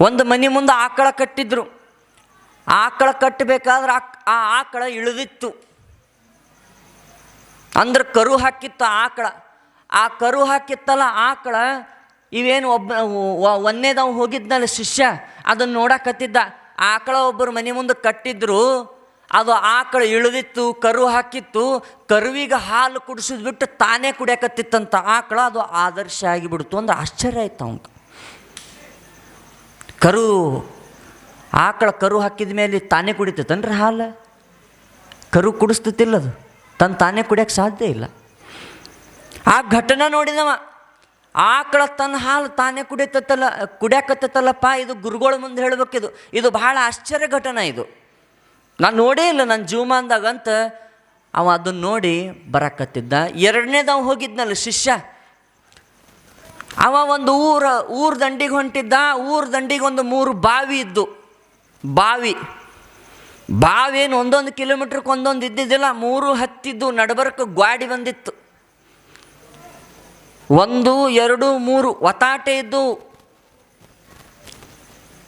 ಒಂದು ಮನೆ ಮುಂದೆ ಆಕಳ ಕಟ್ಟಿದ್ರು. ಆಕಳ ಕಟ್ಟಬೇಕಾದ್ರೆ ಆ ಆಕಳ ಇಳಿದಿತ್ತು. ಅಂದ್ರೆ ಕರು ಹಾಕಿತ್ತು ಆಕಳ. ಆ ಕರು ಹಾಕಿತ್ತಲ್ಲ ಆಕಳ, ಇವೇನು ಒಬ್ಬ ಒಂದೇದವ್ ಹೋಗಿದ್ನಲ್ಲ ಶಿಷ್ಯ, ಅದನ್ನು ನೋಡಕತ್ತಿದ್ದ. ಆಕಳ ಒಬ್ಬರು ಮನೆ ಮುಂದೆ ಕಟ್ಟಿದ್ರು, ಅದು ಆಕಳ ಇಳಿದಿತ್ತು, ಕರು ಹಾಕಿತ್ತು. ಕರುವಿಗೆ ಹಾಲು ಕುಡಿಸಿದ್ಬಿಟ್ಟು ತಾನೇ ಕುಡಿಯಕತ್ತಿತ್ತಂತ ಆಕಳ, ಅದು ಆದರ್ಶ ಆಗಿಬಿಡ್ತು. ಅಂದ್ರೆ ಆಶ್ಚರ್ಯ ಆಯ್ತು ಅವಂಗ ಕರು, ಆಕಳ ಕರು ಹಾಕಿದ ಮೇಲೆ ತಾನೇ ಕುಡಿತೈತನ್ರಿ ಹಾಲು? ಕರು ಕುಡಿಸ್ತತಿಲ್ಲ ಅದು ತನ್ನ ತಾನೇ ಕುಡಿಯೋಕ್ಕೆ ಸಾಧ್ಯ ಇಲ್ಲ. ಆ ಘಟನೆ ನೋಡಿದವ. ಆಕಳ ತನ್ನ ಹಾಲು ತಾನೇ ಕುಡಿತತ್ತಲ್ಲ ಕುಡಿಯಾಕತ್ತಲ್ಲಪ್ಪ ಇದು ಗುರುಗಳ ಮುಂದೆ ಹೇಳ್ಬೇಕಿದು ಇದು. ಬಹಳ ಆಶ್ಚರ್ಯ ಘಟನೆ ಇದು. ನಾನು ನೋಡೇ ಇಲ್ಲ ನನ್ನ ಜೀವಮಾನದಾಗಂತ. ಅವ ಅದನ್ನು ನೋಡಿ ಬರಕತ್ತಿದ್ದ. ಎರಡನೇದವ ಹೋಗಿದ್ನಲ್ಲ ಶಿಷ್ಯ. ಅವ ಒಂದು ಊರ ಊರ ದಂಡಿಗೆ ಹೊಂಟಿದ್ದ, ಊರ ದಂಡಿಗೆ ಒಂದು ಮೂರು ಬಾವಿ ಇದ್ದು. ಬಾವಿ. ಬಾವಿ ಒಂದೊಂದು ಕಿಲೋಮೀಟ್ರಿಗೆ ಒಂದೊಂದು ಇದ್ದಿದ್ದಿಲ್ಲ, ಮೂರು ಹತ್ತಿದ್ದು, ನಡಬರ್ಕ ಗ್ವಾಡಿ ಬಂದಿತ್ತು. ಒಂದು, ಎರಡು, ಮೂರು, ಒತಾಟೆ ಇದ್ದು,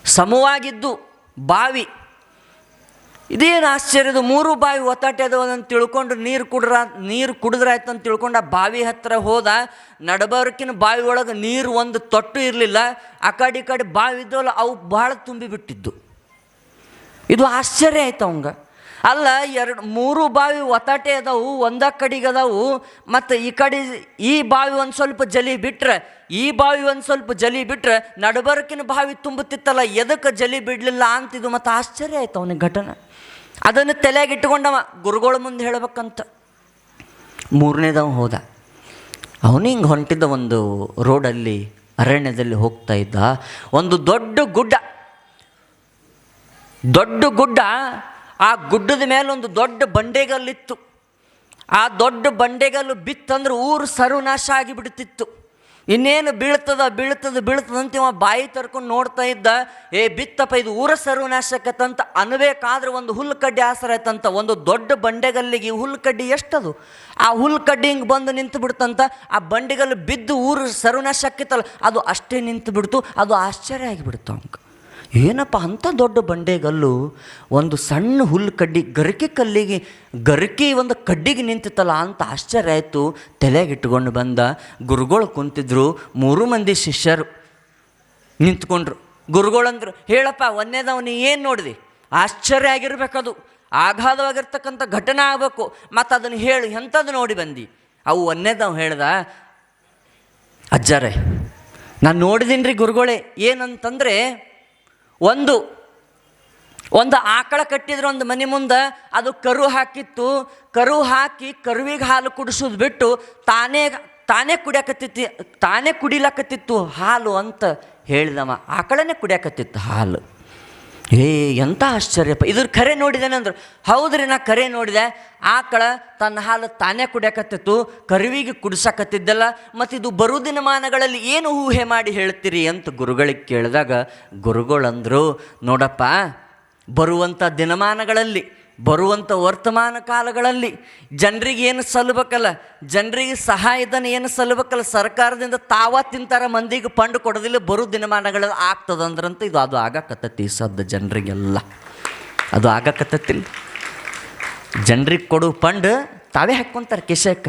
ಸಮವಾಗಿದ್ದು, ಬಾವಿ. ಇದೇನು ಆಶ್ಚರ್ಯದ ಮೂರು ಬಾವಿ ಒತ್ತಾಟೆ ಅದನ್ನು ತಿಳ್ಕೊಂಡು ನೀರು ಕುಡ್ರ, ನೀರು ಕುಡಿದ್ರಾಯ್ತು ಅಂತ ತಿಳ್ಕೊಂಡು ಆ ಬಾವಿ ಹತ್ತಿರ ಹೋದ, ನಡಬರ್ಕಿನ ಬಾವಿ ಒಳಗೆ ನೀರು ಒಂದು ತೊಟ್ಟು ಇರಲಿಲ್ಲ, ಆ ಕಡೆ ಈ ಕಡೆ ಬಾವಿ ಇದ್ದವಲ್ಲ ಅವು ಭಾಳ ತುಂಬಿ ಬಿಟ್ಟಿದ್ದು ಇದು ಆಶ್ಚರ್ಯ ಆಯ್ತು ಅವಂಗ. ಅಲ್ಲ, ಎರಡು, ಮೂರು ಬಾವಿ ಒತ್ತಾಟೆ ಅದಾವು ಒಂದ ಕಡೆಗೆ ಅದಾವು ಮತ್ತು ಈ ಕಡೆ ಈ ಬಾವಿ ಒಂದು ಸ್ವಲ್ಪ ಜಲಿ ಬಿಟ್ರೆ, ಈ ಬಾವಿ ಒಂದು ಸ್ವಲ್ಪ ಜಲಿ ಬಿಟ್ರೆ ನಡಬರ್ಕಿನ ಬಾವಿ ತುಂಬುತ್ತಿತ್ತಲ್ಲ, ಎದಕ್ಕೆ ಜಲಿ ಬಿಡಲಿಲ್ಲ ಅಂತಿದ್ದು ಮತ್ತು ಆಶ್ಚರ್ಯ ಆಯ್ತು ಅವನಿಗೆ ಘಟನೆ. ಅದನ್ನು ತಲೆಯಾಗಿ ಇಟ್ಟುಕೊಂಡವ, ಗುರುಗಳ ಮುಂದೆ ಹೇಳ್ಬೇಕಂತ. ಮೂರನೇದವ ಹೋದ. ಅವನು ಹಿಂಗೆ ಹೊಂಟಿದ್ದ ಒಂದು ರೋಡಲ್ಲಿ, ಅರಣ್ಯದಲ್ಲಿ ಹೋಗ್ತಾ ಇದ್ದ. ಒಂದು ದೊಡ್ಡ ಗುಡ್ಡ. ದೊಡ್ಡ ಗುಡ್ಡ ಆ ಗುಡ್ಡದ ಮೇಲೆ ಒಂದು ದೊಡ್ಡ ಬಂಡೆಗಲ್ಲಿತ್ತು. ಆ ದೊಡ್ಡ ಬಂಡೆಗಲ್ಲು ಬಿತ್ತಂದ್ರೆ ಊರು ಸರ್ವನಾಶ ಆಗಿಬಿಡ್ತಿತ್ತು. ಇನ್ನೇನು ಬೀಳ್ತದ ಬೀಳ್ತದ ಬೀಳ್ತದ ಅಂತ ಇವ ಬಾಯಿ ತರ್ಕೊಂಡು ನೋಡ್ತಾ ಇದ್ದ, ಏ ಬಿತ್ತಪ್ಪ, ಇದು ಊರ ಸರ್ವನಾಶಕತ್ತಂತ ಅನ್ಬೇಕಾದ್ರೆ ಒಂದು ಹುಲ್ಲು ಕಡ್ಡಿ ಆಸರ ಆಯ್ತಂತ, ಒಂದು ದೊಡ್ಡ ಬಂಡೆಗಲ್ಲಿಗೆ ಹುಲ್ಲು ಕಡ್ಡಿ ಎಷ್ಟದು? ಆ ಹುಲ್ಲು ಕಡ್ಡಿ ಹಿಂಗೆ ಬಂದು ನಿಂತು ಬಿಡ್ತಂತ ಆ ಬಂಡೆಗಲ್ಲು ಬಿದ್ದು ಊರು ಸರ್ವನಾಶ ಆಕ್ಕಿತ್ತಲ್ಲ ಅದು ಅಷ್ಟೇ ನಿಂತು ಬಿಡ್ತು ಅದು ಆಶ್ಚರ್ಯ ಆಗಿಬಿಡ್ತು ಅವ್ಗೆ ಏನಪ್ಪ ಅಂಥ ದೊಡ್ಡ ಬಂಡೆಗಲ್ಲು ಒಂದು ಸಣ್ಣ ಹುಲ್ಲು ಕಡ್ಡಿ, ಗರಿಕೆ ಕಲ್ಲಿಗೆ, ಗರಿಕೆ ಒಂದು ಕಡ್ಡಿಗೆ ನಿಂತಿತ್ತಲ್ಲ ಅಂತ ಆಶ್ಚರ್ಯ ಆಯಿತು. ತಲೆಗೆ ಇಟ್ಕೊಂಡು ಬಂದ, ಗುರುಗಳು ಕುಂತಿದ್ರು, ಮೂರು ಮಂದಿ ಶಿಷ್ಯರು ನಿಂತ್ಕೊಂಡ್ರು. ಗುರುಗಳಂದ್ರು ಹೇಳಪ್ಪ ಒಂದೇದವ ನೀ ಏನು ನೋಡಿದೆ? ಆಶ್ಚರ್ಯ ಆಗಿರ್ಬೇಕದು. ಆಘಾತವಾಗಿರ್ತಕ್ಕಂಥ ಘಟನೆ ಆಗಬೇಕು. ಮತ್ತು ಅದನ್ನು ಹೇಳು, ಎಂಥದ್ದು ನೋಡಿ ಬಂದು? ಅವು ಒಂದೇದವ ಹೇಳ್ದ, ಅಜ್ಜರೇ, ನಾನು ನೋಡಿದೀನಿ ರೀ ಗುರುಗಳೇ, ಏನಂತಂದರೆ ಒಂದು ಒಂದು ಆಕಳ ಕಟ್ಟಿದ್ರು ಒಂದು ಮನೆ ಮುಂದೆ, ಅದು ಕರು ಹಾಕಿತ್ತು. ಕರು ಹಾಕಿ ಕರುವಿಗೆ ಹಾಲು ಕುಡಿಸೋದು ಬಿಟ್ಟು ತಾನೇ ತಾನೇ ಕುಡಿಯಕತ್ತಿತ್ತು, ತಾನೇ ಕುಡಿಲಕತ್ತಿತ್ತು ಹಾಲು ಅಂತ ಹೇಳಿದವ. ಆಕಳನೇ ಕುಡಿಯಕತ್ತಿತ್ತು ಹಾಲು. ಏ ಎಂಥ ಆಶ್ಚರ್ಯಪ್ಪ. ಇದ್ರ ಕರೆ ನೋಡಿದೇನೆ ಅಂದ್ರು. ಹೌದ್ರಿ, ನಾ ಕರೆ ನೋಡಿದೆ. ಆಕಳ ತನ್ನ ಹಾಲು ತಾನೇ ಕುಡಿಯಕತ್ತಿತ್ತು, ಕರುವಿಗೆ ಕುಡಿಸಕತ್ತಿದ್ದಲ್ಲ ಮತ್ತು ಇದು ಬರು ದಿನಮಾನಗಳಲ್ಲಿ ಏನು ಊಹೆ ಮಾಡಿ ಹೇಳ್ತೀರಿ ಅಂತ ಗುರುಗಳಿಗೆ ಕೇಳಿದಾಗ, ಗುರುಗಳಂದರು, ನೋಡಪ್ಪ ಬರುವಂಥ ದಿನಮಾನಗಳಲ್ಲಿ ಬರುವಂಥ ವರ್ತಮಾನ ಕಾಲಗಳಲ್ಲಿ ಜನರಿಗೆ ಏನು ಸಲ್ಲಬೇಕಲ್ಲ, ಜನರಿಗೆ ಸಹಾಯಧನ ಏನು ಸಲ್ಲಬೇಕಲ್ಲ, ಸರ್ಕಾರದಿಂದ ತಾವ ತಿಂತಾರ ಮಂದಿಗೆ ಫಂಡ್ ಕೊಡೋದಿಲ್ಲ, ಬರೋ ದಿನಮಾನಗಳ ಆಗ್ತದಂದ್ರಂತ ಇದು ಅದು ಆಗಕತ್ತತಿ ಸದ್ದ ಜನರಿಗೆಲ್ಲ. ಅದು ಆಗಕತ್ತೈತಿಲ್ಲ ಜನರಿಗೆ ಕೊಡು ಫಂಡ್ ತಾವೇ ಹಾಕ್ಕೊಂತಾರೆ ಕೆಶಕ್ಕ.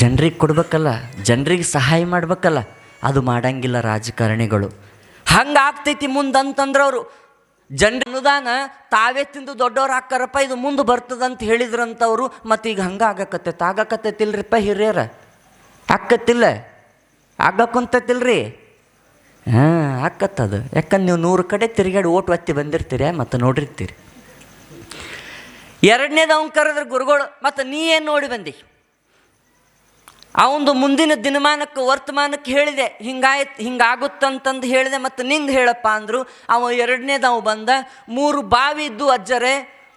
ಜನರಿಗೆ ಕೊಡ್ಬೇಕಲ್ಲ, ಜನರಿಗೆ ಸಹಾಯ ಮಾಡ್ಬೇಕಲ್ಲ, ಅದು ಮಾಡಂಗಿಲ್ಲ ರಾಜಕಾರಣಿಗಳು. ಹಂಗೆ ಆಗ್ತೈತಿ ಮುಂದಂತಂದ್ರೆ ಅವರು ಜನರ ಅನುದಾನ ತಾವೇ ತಿಂದು ದೊಡ್ಡವ್ರು ಹಾಕ್ಕಾರಪ್ಪ ಇದು ಮುಂದೆ ಬರ್ತದಂತ ಹೇಳಿದ್ರಂಥವ್ರು ಮತ್ತು ಈಗ ಹಂಗೆ ಆಗಕತ್ತೈತೆ. ಆಗಕತ್ತೈತಿಲ್ರಿಪ್ಪ ಹಿರಿಯರ? ಹಾಕತ್ತಿಲ್ಲ ಆಗಕ್ಕಂತೈತಿಲ್ರಿ ಹಾಂ ಅದು ಯಾಕಂದ್ರೆ ನೀವು ನೂರು ಕಡೆ ತಿರುಗಾಡಿ ಓಟ್ ಒತ್ತಿ ಬಂದಿರ್ತೀರಿ ಮತ್ತು ನೋಡಿರ್ತೀರಿ. ಎರಡನೇದು ಅವ್ನು ಕರೆದ್ರೆ ಗುರುಗಳು, ಮತ್ತು ನೀ ಏನು ನೋಡಿ ಬಂದಿ? ಅವಂದು ಮುಂದಿನ ದಿನಮಾನಕ್ಕೆ ವರ್ತಮಾನಕ್ಕೆ ಹೇಳಿದೆ ಹಿಂಗಾಯ್ತು ಹಿಂಗಾಗುತ್ತಂತಂದು ಹೇಳಿದೆ, ಮತ್ತು ನಿಂದು ಹೇಳಪ್ಪ ಅಂದರು, ಅವ ಎರಡನೇದು ಅವ ಬಂದ, ಮೂರು ಬಾವಿ ಇದ್ದು ಅಜ್ಜರೆ,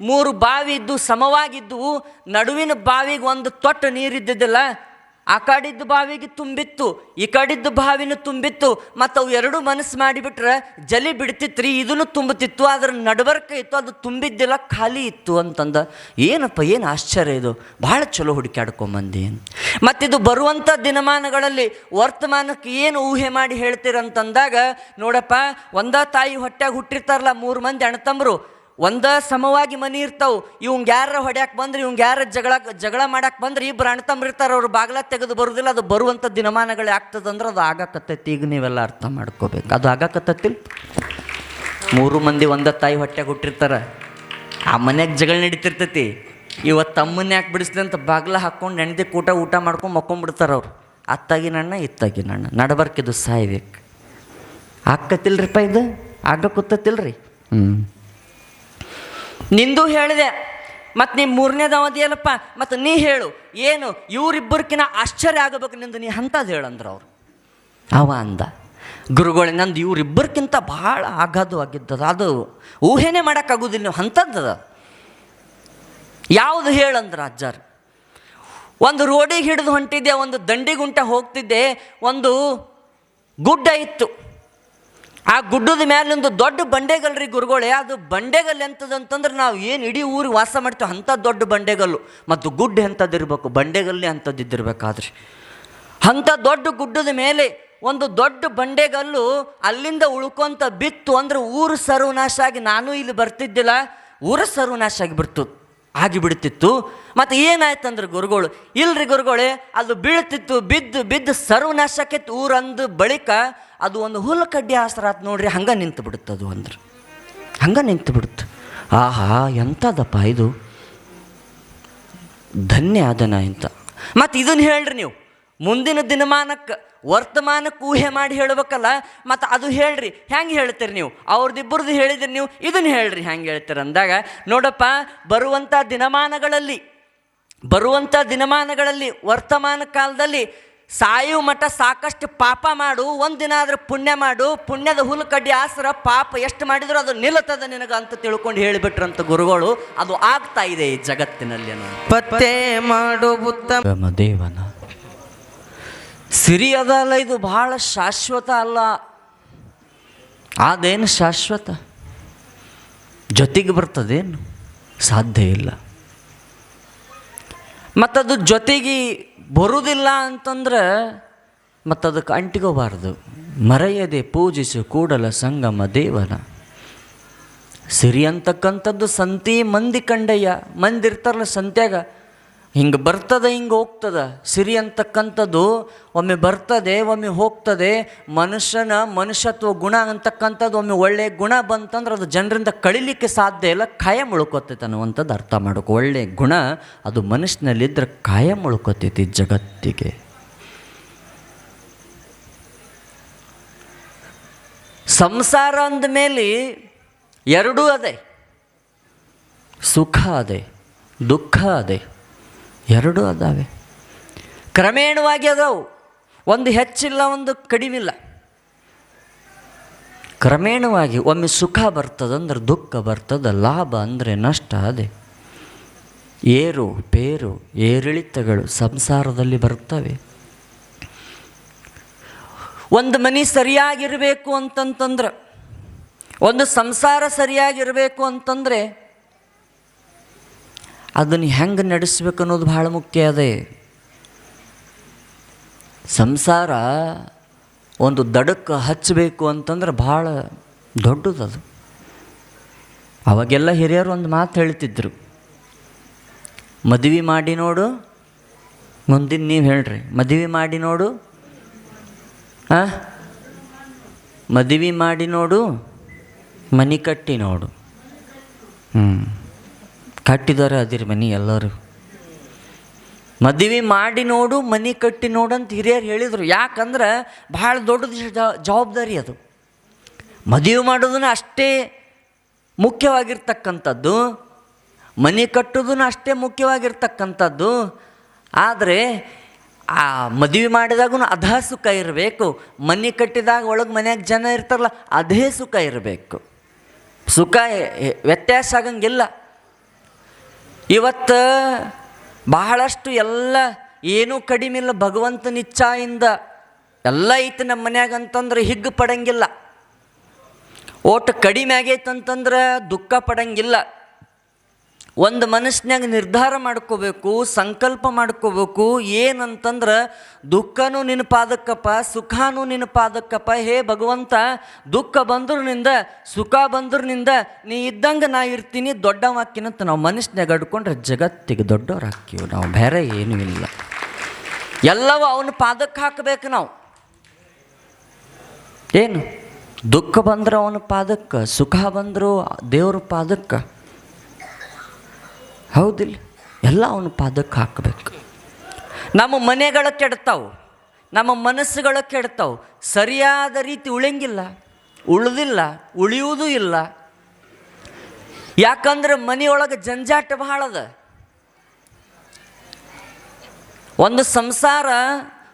ಮೂರು ಬಾವಿ ಇದ್ದು ಸಮವಾಗಿದ್ದವು, ನಡುವಿನ ಬಾವಿಗೆ ಒಂದು ತೊಟ್ಟು ನೀರಿದ್ದಿದ್ದಿಲ್ಲ ಆ ಕಡಿದ್ದ ಬಾವಿಗೆ ತುಂಬಿತ್ತು, ಈ ಕಡಿದ್ದ ಬಾವಿನೂ ತುಂಬಿತ್ತು, ಮತ್ತು ಅವು ಎರಡೂ ಮನಸ್ಸು ಮಾಡಿಬಿಟ್ರೆ ಜಲಿ ಬಿಡ್ತಿತ್ರಿ ಇದನ್ನು ತುಂಬುತ್ತಿತ್ತು ಅದ್ರ ನಡಬರ್ಕ ಇತ್ತು, ಅದು ತುಂಬಿದ್ದಿಲ್ಲ ಖಾಲಿ ಇತ್ತು ಅಂತಂದ. ಏನಪ್ಪ, ಏನು ಆಶ್ಚರ್ಯ ಇದು? ಭಾಳ ಚಲೋ ಹುಡುಕಾಡ್ಕೊಂಬಂದಿ ಮತ್ತಿದು ಬರುವಂಥ ದಿನಮಾನಗಳಲ್ಲಿ ವರ್ತಮಾನಕ್ಕೆ ಏನು ಊಹೆ ಮಾಡಿ ಹೇಳ್ತೀರಂತಂದಾಗ, ನೋಡಪ್ಪ, ಒಂದ ತಾಯಿ ಹೊಟ್ಟೆಗೆ ಹುಟ್ಟಿರ್ತಾರಲ್ಲ, ಮೂರು ಮಂದಿ ಅಣ್ಣತಮ್ಮರು ಒಂದ ಸಮವಾಗಿ ಮನಿ ಇರ್ತಾವು, ಇವಂಗೆ ಯಾರ ಹೊಡ್ಯಾಕ್ ಬಂದ್ರೆ, ಇವಂಗೆ ಯಾರ ಜಗಳ ಜಗಳ ಮಾಡಕ್ಕೆ ಬಂದ್ರೆ ಇಬ್ರು ಅಣ್ತಂಬ್ರು ಇರ್ತಾರೆ, ಅವ್ರು ಬಾಗ್ಲ ತೆಗೆದು ಬರುವುದಿಲ್ಲ ಅದು ಬರುವಂಥ ದಿನಮಾನಗಳು ಆಗ್ತದಂದ್ರೆ ಅದು ಆಗಕತ್ತೈತಿ. ಈಗ ನೀವೆಲ್ಲ ಅರ್ಥ ಮಾಡ್ಕೋಬೇಕು. ಅದು ಆಗಕತ್ತತಿಲ್ ಮೂರು ಮಂದಿ ಒಂದ ತಾಯಿ ಹೊಟ್ಟೆಗೆ ಹುಟ್ಟಿರ್ತಾರ. ಆ ಮನ್ಯಾಗ ಜಗಳ ನಡೀತಿರ್ತೈತಿ. ಇವತ್ತು ತಮ್ಮನ್ನ ಯಾಕೆ ಬಿಡಿಸ್ಲಿ ಅಂತ ಬಾಗ್ಲ ಹಾಕ್ಕೊಂಡು ನೆನೆದಿ ಕೂಟ ಊಟ ಮಾಡ್ಕೊಂಡು ಮಕ್ಕೊಂಡ್ಬಿಡ್ತಾರ ಅವ್ರು. ಅತ್ತಾಗಿ ನನ್ನ ಇತ್ತಾಗಿ ನನ್ನ ನಡಬರ್ಕಿದು ಸಾಯ್ಬೇಕು. ಆಕತ್ತಿಲ್ರಿಪ್ಪ ಇದು? ಆಗ ಕೂತತಿಲ್ರಿ ಹ್ಞೂ ನಿಂದು ಹೇಳಿದೆ. ಮತ್ತು ನೀ ಮೂರನೇದು ಅವಧಿಯಲ್ಲಪ್ಪ ಮತ್ತು ನೀ ಹೇಳು. ಏನು ಇವರಿಬ್ಬರಿಗಿನ ಆಶ್ಚರ್ಯ ಆಗಬೇಕು ನಿಂದು, ನೀ ಅಂಥದ್ದು ಹೇಳಂದ್ರು ಅವರು. ಅವ ಅಂದ, ಗುರುಗಳು, ನಂದು ಇವರಿಬ್ಬರಿಗಿಂತ ಭಾಳ ಆಘಾತವಾಗಿದ್ದದ ಅದು ಊಹೆನೇ ಮಾಡೋಕ್ಕಾಗೋದಿಲ್ಲ ನೀವು ಅಂಥದ್ದದ ಯಾವುದು ಹೇಳಂದ್ರೆ ಅಜ್ಜಾರು ಒಂದು ರೋಡಿಗೆ ಹಿಡಿದು ಹೊಂಟಿದ್ದೆ, ಒಂದು ದಂಡಿಗುಂಟ ಹೋಗ್ತಿದ್ದೆ, ಒಂದು ಗುಡ್ಡ ಇತ್ತು. ಆ ಗುಡ್ಡದ ಮೇಲೊಂದು ದೊಡ್ಡ ಬಂಡೆಗಲ್ರಿ ಗುರುಗಳೇ, ಅದು ಬಂಡೆಗಲ್ ಎಂಥದಂತಂದ್ರೆ ನಾವು ಏನು ಇಡೀ ಊರಿಗೆ ವಾಸ ಮಾಡ್ತೀವಿ ಅಂಥ ದೊಡ್ಡ ಬಂಡೆಗಲ್ಲು. ಮತ್ತು ಗುಡ್ಡ ಎಂಥದ್ದಿರಬೇಕು, ಬಂಡೆಗಲ್ಲಿ ಅಂಥದ್ದಿದ್ದಿರಬೇಕಾದ್ರಿ ಅಂಥ ದೊಡ್ಡ ಗುಡ್ಡದ ಮೇಲೆ ಒಂದು ದೊಡ್ಡ ಬಂಡೆಗಲ್ಲು ಅಲ್ಲಿಂದ ಉಳ್ಕೊಂತ ಬಿತ್ತು ಅಂದ್ರೆ ಊರು ಸರ್ವನಾಶ ಆಗಿ ನಾನು ಇಲ್ಲಿ ಬರ್ತಿದ್ದಿಲ್ಲ, ಊರ ಸರ್ವನಾಶ ಆಗಿಬಿಡ್ತು ಆಗಿಬಿಡ್ತಿತ್ತು ಮತ್ತು ಏನಾಯ್ತಂದ್ರೆ ಗುರುಗಳು, ಇಲ್ರಿ ಗುರುಗಳೇ, ಅದು ಬೀಳ್ತಿತ್ತು, ಬಿದ್ದು ಬಿದ್ದು ಸರ್ವನಾಶಕ್ಕೆ ಊರಂದು ಬಳಿಕ ಅದು ಒಂದು ಹುಲ್ಲು ಕಡ್ಡಿ ಆಸರ ಆತು ನೋಡ್ರಿ, ಹಂಗೆ ನಿಂತು ಬಿಡುತ್ತೆ ಅದು ಅಂದ್ರೆ. ಹಂಗೆ ನಿಂತು ಬಿಡುತ್ತೆ. ಆಹಾ ಎಂಥದಪ್ಪ ಇದು? ಧನ್ಯ ಅದನ ಅಂತ ಮತ್ತು ಇದನ್ನು ಹೇಳ್ರಿ ನೀವು. ಮುಂದಿನ ದಿನಮಾನಕ್ಕೆ ವರ್ತಮಾನಕ್ಕೆ ಊಹೆ ಮಾಡಿ ಹೇಳ್ಬೇಕಲ್ಲ ಮತ್ತು ಅದು ಹೇಳ್ರಿ, ಹೆಂಗೆ ಹೇಳ್ತೀರಿ ನೀವು? ಅವ್ರದ್ದಿಬ್ಬರದ್ದು ಹೇಳಿದ್ರಿ ನೀವು ಇದನ್ನು ಹೇಳ್ರಿ, ಹೆಂಗೆ ಹೇಳ್ತೀರ ಅಂದಾಗ, ನೋಡಪ್ಪ ಬರುವಂಥ ದಿನಮಾನಗಳಲ್ಲಿ ಬರುವಂಥ ದಿನಮಾನಗಳಲ್ಲಿ, ವರ್ತಮಾನ ಕಾಲದಲ್ಲಿ ಸಾಯುವ ಮಠ ಸಾಕಷ್ಟು ಪಾಪ ಮಾಡು ಒಂದಿನ ಆದ್ರೆ ಪುಣ್ಯ ಮಾಡು ಪುಣ್ಯದ ಹುಲ್ಲು ಕಡ್ಡಿ ಆಸರ ಪಾಪ ಎಷ್ಟು ಮಾಡಿದ್ರು ಅದು ನಿಲ್ಲುತ್ತದೆ ನಿನಗ ಅಂತ ತಿಳ್ಕೊಂಡು ಹೇಳಿಬಿಟ್ರಂತ ಗುರುಗಳು ಅದು ಆಗ್ತಾ ಇದೆ ಈ ಜಗತ್ತಿನಲ್ಲಿ ಪತ್ತೆ ಮಾಡು ಉತ್ತಮ. ದೇವನ. ಸಿರಿ ಅದಲ್ಲ ಇದು ಬಹಳ ಶಾಶ್ವತ ಅಲ್ಲ. ಅದೇನು ಶಾಶ್ವತ? ಜೊತೆಗೆ ಬರ್ತದೇನು? ಸಾಧ್ಯ ಇಲ್ಲ. ಮತ್ತದು ಜೊತೆಗೆ ಬರುವುದಿಲ್ಲ ಅಂತಂದ್ರೆ ಮತ್ತದಕ್ಕೆ ಅಂಟಿಕೋಬಾರ್ದು. ಮರೆಯದೆ ಪೂಜಿಸು ಕೂಡಲ ಸಂಗಮ ದೇವನ. ಸಿರಿ ಅಂತಕ್ಕಂಥದ್ದು ಸಂತಿ ಮಂದಿ ಕಂಡಯ್ಯ. ಮಂದಿ ಇರ್ತಾರಲ್ಲ ಸಂತ್ಯಾಗ. ಹಿಂಗೆ ಬರ್ತದೆ, ಹಿಂಗೆ ಹೋಗ್ತದೆ. ಸಿರಿ ಅಂತಕ್ಕಂಥದ್ದು ಒಮ್ಮೆ ಬರ್ತದೆ, ಒಮ್ಮೆ ಹೋಗ್ತದೆ. ಮನುಷ್ಯನ ಮನುಷ್ಯತ್ವ ಗುಣ ಅಂತಕ್ಕಂಥದ್ದು ಒಮ್ಮೆ ಒಳ್ಳೆಯ ಗುಣ ಬಂತಂದ್ರೆ ಅದು ಜನರಿಂದ ಕಳಿಲಿಕ್ಕೆ ಸಾಧ್ಯ ಇಲ್ಲ, ಖಾಯಂ ಉಳ್ಕೊತೈತೆ ಅನ್ನುವಂಥದ್ದು ಅರ್ಥ ಮಾಡೋಕೆ. ಒಳ್ಳೆಯ ಗುಣ ಅದು ಮನುಷ್ಯನಲ್ಲಿದ್ದರೆ ಕಾಯಂ ಉಳ್ಕೊತೈತಿ ಜಗತ್ತಿಗೆ. ಸಂಸಾರ ಅಂದಮೇಲೆ ಎರಡೂ ಅದೇ. ಸುಖ ಅದೇ, ದುಃಖ ಅದೇ. ಎರಡೂ ಅದಾವೆ. ಕ್ರಮೇಣವಾಗಿ ಅದಾವು. ಒಂದು ಹೆಚ್ಚಿಲ್ಲ, ಒಂದು ಕಡಿಮಿಲ್ಲ ಕ್ರಮೇಣವಾಗಿ ಒಮ್ಮೆ ಸುಖ ಬರ್ತದಂದ್ರೆ ದುಃಖ ಬರ್ತದ, ಲಾಭ ಅಂದರೆ ನಷ್ಟ ಅದೇ. ಏರು, ಪೇರು, ಏರಿಳಿತಗಳು ಸಂಸಾರದಲ್ಲಿ ಬರ್ತವೆ ಒಂದು ಮನೆ ಸರಿಯಾಗಿರಬೇಕು ಅಂತಂತಂದ್ರೆ, ಒಂದು ಸಂಸಾರ ಸರಿಯಾಗಿರಬೇಕು ಅಂತಂದರೆ ಅದನ್ನು ಹೆಂಗೆ ನಡೆಸ್ಬೇಕು ಅನ್ನೋದು ಭಾಳ ಮುಖ್ಯ ಅದೇ. ಸಂಸಾರ ಒಂದು ದಡಕ್ಕೆ ಹಚ್ಚಬೇಕು ಅಂತಂದ್ರೆ ಭಾಳ ದೊಡ್ಡದದು ಅವಾಗೆಲ್ಲ ಹಿರಿಯರು ಒಂದು ಮಾತು ಹೇಳ್ತಿದ್ರು. ಮದುವೆ ಮಾಡಿ ನೋಡು, ಮುಂದಿನ ನೀವು ಹೇಳ್ರಿ. ಮದುವೆ ಮಾಡಿ ನೋಡು ಹಾಂ ಮದುವೆ ಮಾಡಿ ನೋಡು, ಮನೆ ಕಟ್ಟಿ ನೋಡು. ಹ್ಞೂ ಕಟ್ಟಿದಾರೆ ಅದಿರಿ ಮನೆ ಎಲ್ಲರೂ. ಮದುವೆ ಮಾಡಿ ನೋಡು, ಮನೆ ಕಟ್ಟಿ ನೋಡು ಅಂತ ಹಿರಿಯರು ಹೇಳಿದರು. ಯಾಕಂದ್ರೆ ಭಾಳ ದೊಡ್ಡದು ಜವಾಬ್ದಾರಿ ಅದು. ಮದುವೆ ಮಾಡೋದನ್ನು ಅಷ್ಟೇ ಮುಖ್ಯವಾಗಿರ್ತಕ್ಕಂಥದ್ದು, ಮನೆ ಕಟ್ಟೋದನ್ನು ಅಷ್ಟೇ ಮುಖ್ಯವಾಗಿರ್ತಕ್ಕಂಥದ್ದು. ಆದರೆ ಆ ಮದುವೆ ಮಾಡಿದಾಗೂ ಅಧಾ ಸುಖ ಇರಬೇಕು. ಮನೆ ಕಟ್ಟಿದಾಗ ಒಳಗೆ ಮನ್ಯಾಗ ಜನ ಇರ್ತಾರಲ್ಲ ಅದೇ ಸುಖ ಇರಬೇಕು. ಸುಖ ವ್ಯತ್ಯಾಸ ಆಗಂಗಿಲ್ಲ. ಇವತ್ತು ಬಹಳಷ್ಟು ಎಲ್ಲ ಏನೂ ಕಡಿಮಿಲ್ಲ ಭಗವಂತನ ಇಚ್ಛಾಯಿಂದ ಎಲ್ಲ ಐತೆ ನಮ್ಮ ಮನ್ಯಾಗ ಅಂತಂದ್ರೆ ಹಿಗ್ಗು ಪಡಂಗಿಲ್ಲ. ಒಟ್ಟು ಕಡಿಮೆ ಆಗೈತಂತಂದ್ರೆ ದುಃಖ ಪಡಂಗಿಲ್ಲ. ಒಂದು ಮನಸ್ಸಿನಾಗ ನಿರ್ಧಾರ ಮಾಡ್ಕೋಬೇಕು, ಸಂಕಲ್ಪ ಮಾಡ್ಕೋಬೇಕು, ಏನಂತಂದ್ರೆ ದುಃಖನೂ ನಿನ್ನ ಪಾದಕ್ಕಪ್ಪ, ಸುಖನೂ ನಿನ್ನ ಪಾದಕ್ಕಪ್ಪ, ಹೇ ಭಗವಂತ, ದುಃಖ ಬಂದ್ರನಿಂದ, ಸುಖ ಬಂದ್ರನಿಂದ ನೀ ಇದ್ದಂಗೆ ನಾ ಇರ್ತೀನಿ ದೊಡ್ಡವಾಕಿನಂತ ನಾವು ಮನಸ್ಸಿನಾಗ ಅಡ್ಕೊಂಡ್ರೆ ಜಗತ್ತಿಗೆ ದೊಡ್ಡವ್ರು ನಾವು, ಬೇರೆ ಏನೂ ಇಲ್ಲ. ಎಲ್ಲವೂ ಅವನ ಪಾದಕ್ಕೆ ಹಾಕಬೇಕು ನಾವು. ಏನು? ದುಃಖ ಬಂದ್ರೆ ಅವನ ಪಾದಕ್ಕೆ, ಸುಖ ಬಂದರು ದೇವ್ರ ಪಾದಕ್ಕೆ. ಹೌದಿಲ್ಲ. ಎಲ್ಲ ಅವನ ಪಾದಕ್ಕೆ ಹಾಕಬೇಕು. ನಮ್ಮ ಮನೆಗಳ ಕೆಡ್ತಾವೆ. ನಮ್ಮ ಮನಸ್ಸುಗಳ ಕೆಡ್ತಾವೆ. ಸರಿಯಾದ ರೀತಿ ಉಳಿಯಂಗಿಲ್ಲ. ಉಳಿದಿಲ್ಲ. ಉಳಿಯುವುದೂ ಇಲ್ಲ. ಯಾಕಂದ್ರೆ ಮನೆಯೊಳಗೆ ಜಂಜಾಟ ಬಹಳ ಅದ. ಒಂದು ಸಂಸಾರ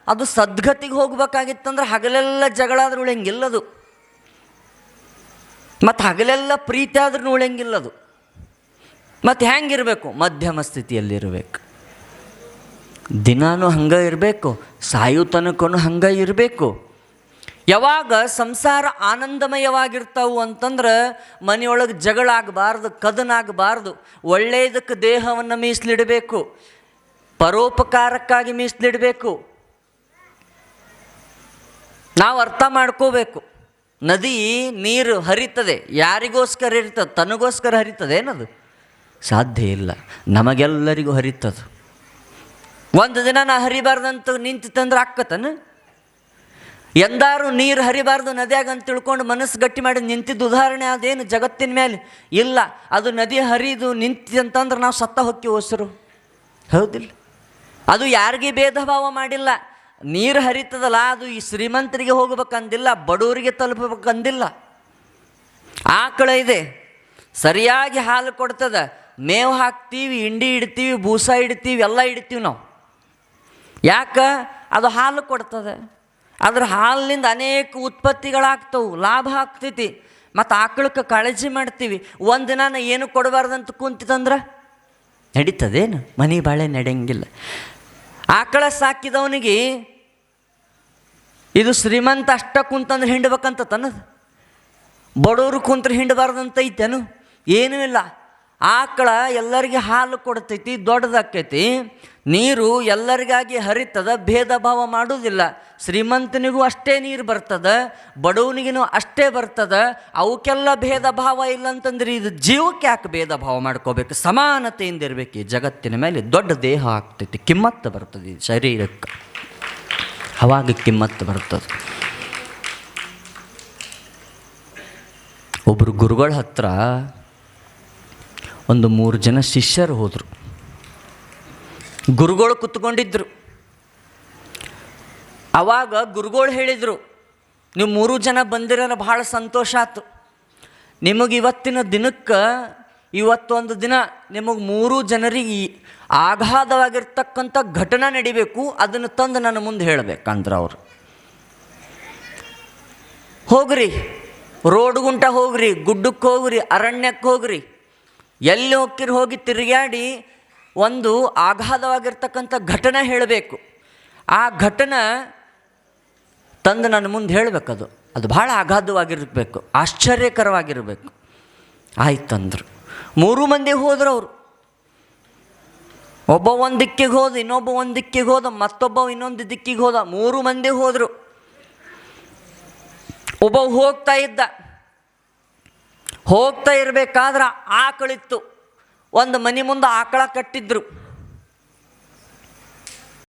ಅದು ಸದ್ಗತಿಗೆ ಹೋಗ್ಬೇಕಾಗಿತ್ತಂದ್ರೆ ಹಗಲೆಲ್ಲ ಜಗಳ ಆದ್ರೆ ಉಳಿಯಂಗಿಲ್ಲದು ಮತ್ತು ಹಗಲೆಲ್ಲ ಪ್ರೀತಿ ಆದ್ರೂ ಉಳಿಯಂಗಿಲ್ಲದು ಮತ್ತು ಹೆಂಗಿರಬೇಕು? ಮಧ್ಯಮ ಸ್ಥಿತಿಯಲ್ಲಿರಬೇಕು. ದಿನಾನು ಹಂಗೆ ಇರಬೇಕು, ಸಾಯು ತನಕೂ ಹಂಗೆ ಇರಬೇಕು. ಯಾವಾಗ ಸಂಸಾರ ಆನಂದಮಯವಾಗಿರ್ತಾವು ಅಂತಂದ್ರೆ ಮನೆಯೊಳಗೆ ಜಗಳ ಆಗಬಾರ್ದು ಕದನಾಗಬಾರ್ದು ಒಳ್ಳೆಯದಕ್ಕೆ ದೇಹವನ್ನು ಮೀಸಲಿಡಬೇಕು, ಪರೋಪಕಾರಕ್ಕಾಗಿ ಮೀಸಲಿಡಬೇಕು. ನಾವು ಅರ್ಥ ಮಾಡ್ಕೋಬೇಕು. ನದಿ, ನೀರು ಹರಿತದೆ, ಯಾರಿಗೋಸ್ಕರ ಇರ್ತದೆ, ತನಗೋಸ್ಕರ ಹರಿತದೆ ಏನದು? ಸಾಧ್ಯ ಇಲ್ಲ. ನಮಗೆಲ್ಲರಿಗೂ ಹರಿತದು. ಒಂದು ದಿನ ನಾ ಹರಿಬಾರ್ದಂತ ತಂದ್ರೆ ಆಕ್ಕತನ ಎಂದಾರು ನೀರು ಹರಿಬಾರ್ದು ನದಿಯಾಗ ಅಂತ ತಿಳ್ಕೊಂಡು ಮನಸ್ಸು ಗಟ್ಟಿ ಮಾಡಿ ನಿಂತಿದ್ದು ಉದಾಹರಣೆ ಅದೇನು ಜಗತ್ತಿನ ಮೇಲೆ? ಇಲ್ಲ, ಅದು ನದಿ ಹರಿದು ನಿಂತಿಅಂತಂದ್ರೆ ನಾವು ಸತ್ತ ಹೊಕ್ಕಿ ಹೊಸರು ಹೌದಿಲ್ಲ. ಅದು ಯಾರಿಗೆ ಭೇದ ಭಾವ ಮಾಡಿಲ್ಲ. ನೀರು ಹರಿತದಲ್ಲ, ಅದು ಈ ಶ್ರೀಮಂತರಿಗೆ ಹೋಗಬೇಕಂದಿಲ್ಲ, ಬಡವರಿಗೆ ತಲುಪಬೇಕಂದಿಲ್ಲ. ಆಕಳ ಇದೆ. ಸರಿಯಾಗಿ ಹಾಲು ಕೊಡ್ತದ ಮೇವು ಹಾಕ್ತೀವಿ, ಹಿಂಡಿ ಇಡ್ತೀವಿ, ಬೂಸ ಇಡ್ತೀವಿ, ಎಲ್ಲ ಇಡ್ತೀವಿ ನಾವು. ಯಾಕೆ? ಅದು ಹಾಲು ಕೊಡ್ತದೆ. ಅದ್ರ ಹಾಲಿನಿಂದ ಅನೇಕ ಉತ್ಪತ್ತಿಗಳಾಗ್ತವು, ಲಾಭ ಆಗ್ತೈತಿ. ಮತ್ತು ಆಕಳಕ್ಕೆ ಕಾಳಜಿ ಮಾಡ್ತೀವಿ. ಒಂದು ದಿನ ಏನು ಕೊಡಬಾರ್ದಂತ ಕುಂತಿತಂದ್ರೆ? ನಡೀತದೇನು? ಮನೆ ಬಾಳೆ ನಡೆಯಂಗಿಲ್ಲ. ಆಕಳ ಸಾಕಿದವನಿಗೆ ಇದು ಶ್ರೀಮಂತ ಅಷ್ಟ ಕುಂತಂದ್ರೆ ಹಿಂಡ್ಬೇಕಂತ ತನ್ನದು ಬಡವರು ಕುಂತ್ರೆ ಹಿಂಡಬಾರ್ದಂತ ಐತೇನು ಏನೂ ಇಲ್ಲ. ಆಕಳ ಎಲ್ಲರಿಗೆ ಹಾಲು ಕೊಡ್ತೈತಿ ದೊಡ್ಡದಾಕೈತಿ ನೀರು ಎಲ್ಲರಿಗಾಗಿ ಹರಿತದ, ಭೇದ ಭಾವ ಮಾಡೋದಿಲ್ಲ ಶ್ರೀಮಂತನಿಗೂ ಅಷ್ಟೇ ನೀರು ಬರ್ತದೆ ಬಡವನಿಗೂ ಅಷ್ಟೇ ಬರ್ತದ, ಅವಕ್ಕೆಲ್ಲ ಭೇದ ಭಾವ ಇಲ್ಲ ಅಂತಂದ್ರೆ ಇದು ಜೀವಕ್ಕೆ ಯಾಕೆ ಭೇದ ಭಾವ ಮಾಡ್ಕೋಬೇಕು? ಸಮಾನತೆಯಿಂದ ಇರಬೇಕು ಈ ಜಗತ್ತಿನ ಮೇಲೆ. ದೊಡ್ಡ ದೇಹ ಆಗ್ತೈತಿ, ಕಿಮ್ಮತ್ತು ಬರ್ತದೆ ಈ ಶರೀರಕ್ಕೆ. ಅವಾಗ ಕಿಮ್ಮತ್ತು ಬರ್ತದೆ. ಒಬ್ಬರು ಗುರುಗಳ ಹತ್ರ ಒಂದು ಮೂರು ಜನ ಶಿಷ್ಯರು ಹೋದರು. ಗುರುಗಳು ಕುತ್ಕೊಂಡಿದ್ರು. ಆವಾಗ ಗುರುಗಳು ಹೇಳಿದರು, ನೀವು ಮೂರು ಜನ ಬಂದಿರೋ ಭಾಳ ಸಂತೋಷ ಆಯ್ತು. ನಿಮಗೆ ಇವತ್ತಿನ ದಿನಕ್ಕೆ, ಇವತ್ತೊಂದು ದಿನ ನಿಮಗೆ ಮೂರು ಜನರಿಗೆ ಆಘಾತವಾಗಿರ್ತಕ್ಕಂಥ ಘಟನೆ ನಡಿಬೇಕು, ಅದನ್ನು ತಂದು ನನ್ನ ಮುಂದೆ ಹೇಳಬೇಕಂದ್ರೆ ಅವರು. ಹೋಗ್ರಿ, ರೋಡ್ ಗುಂಟ ಹೋಗ್ರಿ ಗುಡ್ಡಕ್ಕೆ ಹೋಗ್ರಿ ಅರಣ್ಯಕ್ಕೆ ಹೋಗ್ರಿ ಎಲ್ಲಿ ಹೋಗ್ತಿರ್, ಹೋಗಿ ತಿರುಗಾಡಿ ಒಂದು ಆಘಾತವಾಗಿರ್ತಕ್ಕಂಥ ಘಟನೆ ಹೇಳಬೇಕು. ಆ ಘಟನೆ ತಂದು ನನ್ನ ಮುಂದೆ ಹೇಳಬೇಕದು. ಅದು ಭಾಳ ಆಘಾತವಾಗಿರಬೇಕು, ಆಶ್ಚರ್ಯಕರವಾಗಿರಬೇಕು. ಆಯ್ತಂದ್ರು ಮೂರು ಮಂದಿ ಹೋದ್ರು ಅವರು. ಒಬ್ಬ ಒಂದು ದಿಕ್ಕಿಗೆ ಹೋದ, ಇನ್ನೊಬ್ಬ ಒಂದು ದಿಕ್ಕಿಗೆ ಹೋದ, ಮತ್ತೊಬ್ಬ ಇನ್ನೊಂದು ದಿಕ್ಕಿಗೆ ಹೋದ, ಮೂರು ಮಂದಿ ಹೋದರು. ಒಬ್ಬ ಹೋಗ್ತಾ ಇದ್ದ. ಹೋಗ್ತಾ ಇರಬೇಕಾದ್ರೆ ಆಕಳಿತ್ತು. ಒಂದು ಮನೆ ಮುಂದೆ ಆಕಳ ಕಟ್ಟಿದ್ರು.